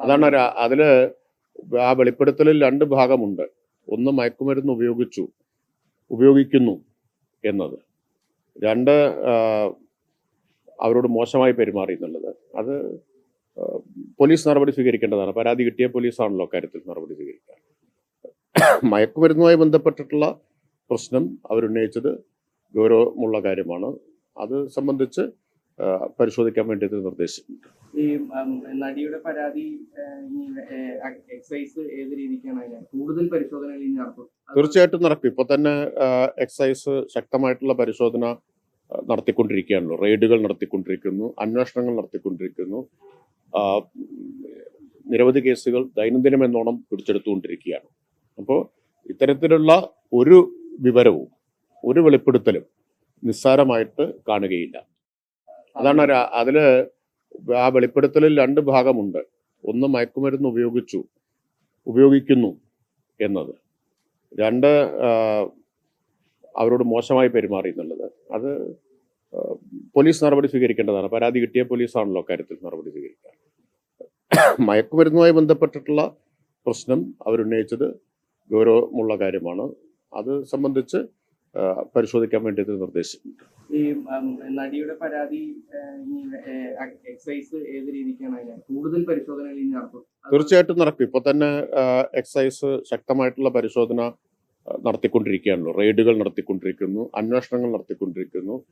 അതാണ് അതിൽ ആ വെളിപ്പെടുത്തലിൽ രണ്ട് ഭാഗമുണ്ട്. ഒന്ന് മയക്കുമരുന്ന് ഉപയോഗിച്ചു ഉപയോഗിക്കുന്നു എന്നത്. രണ്ട് അവരോട് മോശമായി പെരുമാറി എന്നുള്ളത്. അത് പോലീസ് നടപടി സ്വീകരിക്കേണ്ടതാണ്. പരാതി കിട്ടിയ പോലീസാണല്ലോ കാര്യത്തിൽ നടപടി സ്വീകരിക്കുക മയക്കുമരുന്നുമായി ബന്ധപ്പെട്ടിട്ടുള്ള പ്രശ്നം അവരുന്നയിച്ചത് ഗൗരവമുള്ള കാര്യമാണ്. അത് സംബന്ധിച്ച് പരിശോധിക്കാൻ വേണ്ടി നിർദ്ദേശിച്ചിട്ടുണ്ട്. ഈ നടിയുടെ പരാതി എക്സൈസ് ഏത് രീതിക്കാണ് കൂടുതൽ പരിശോധനകൾ ഇനി നടത്തും? തീർച്ചയായിട്ടും നടക്കും. ഇപ്പൊ തന്നെ എക്സൈസ് ശക്തമായിട്ടുള്ള പരിശോധന നടത്തിക്കൊണ്ടിരിക്കുകയാണല്ലോ. റെയ്ഡുകൾ നടത്തിക്കൊണ്ടിരിക്കുന്നു അന്വേഷണങ്ങൾ നടത്തിക്കൊണ്ടിരിക്കുന്നു. നിരവധി കേസുകൾ ദൈനംദിനം എന്നോണം പിടിച്ചെടുത്തുകൊണ്ടിരിക്കുകയാണ്. അപ്പോൾ ഇത്തരത്തിലുള്ള ഒരു വിവരവും ഒരു വെളിപ്പെടുത്തലും നിസ്സാരമായിട്ട് കാണുകയില്ല. അതാണ് അതിൽ ആ വെളിപ്പെടുത്തലിൽ രണ്ട് ഭാഗമുണ്ട്. ഒന്ന് മയക്കുമരുന്ന് ഉപയോഗിച്ചു ഉപയോഗിക്കുന്നു എന്നത്. രണ്ട് അവരോട് മോശമായി പെരുമാറി എന്നുള്ളത്. അത് പോലീസ് നടപടി സ്വീകരിക്കേണ്ടതാണ്. പരാതി കിട്ടിയ പോലീസാണല്ലോ കാര്യത്തിൽ നടപടി സ്വീകരിക്കുക മയക്കുമരുന്നുമായി ബന്ധപ്പെട്ടിട്ടുള്ള പ്രശ്നം അവരുന്നയിച്ചത് ഗൗരവമുള്ള കാര്യമാണ്. അത് സംബന്ധിച്ച് പരിശോധിക്കാൻ വേണ്ടി നിർദ്ദേശിച്ചിട്ടുണ്ട്. ഈ നടിയുടെ പരാതി എക്സൈസ് ഏത് രീതിക്കാണ് കൂടുതൽ പരിശോധനകൾ ഇനി നടത്തും? തീർച്ചയായിട്ടും നടക്കും. ഇപ്പൊ തന്നെ എക്സൈസ് ശക്തമായിട്ടുള്ള പരിശോധന നടത്തിക്കൊണ്ടിരിക്കുകയാണല്ലോ. റെയ്ഡുകൾ നടത്തിക്കൊണ്ടിരിക്കുന്നു അന്വേഷണങ്ങൾ നടത്തിക്കൊണ്ടിരിക്കുന്നു.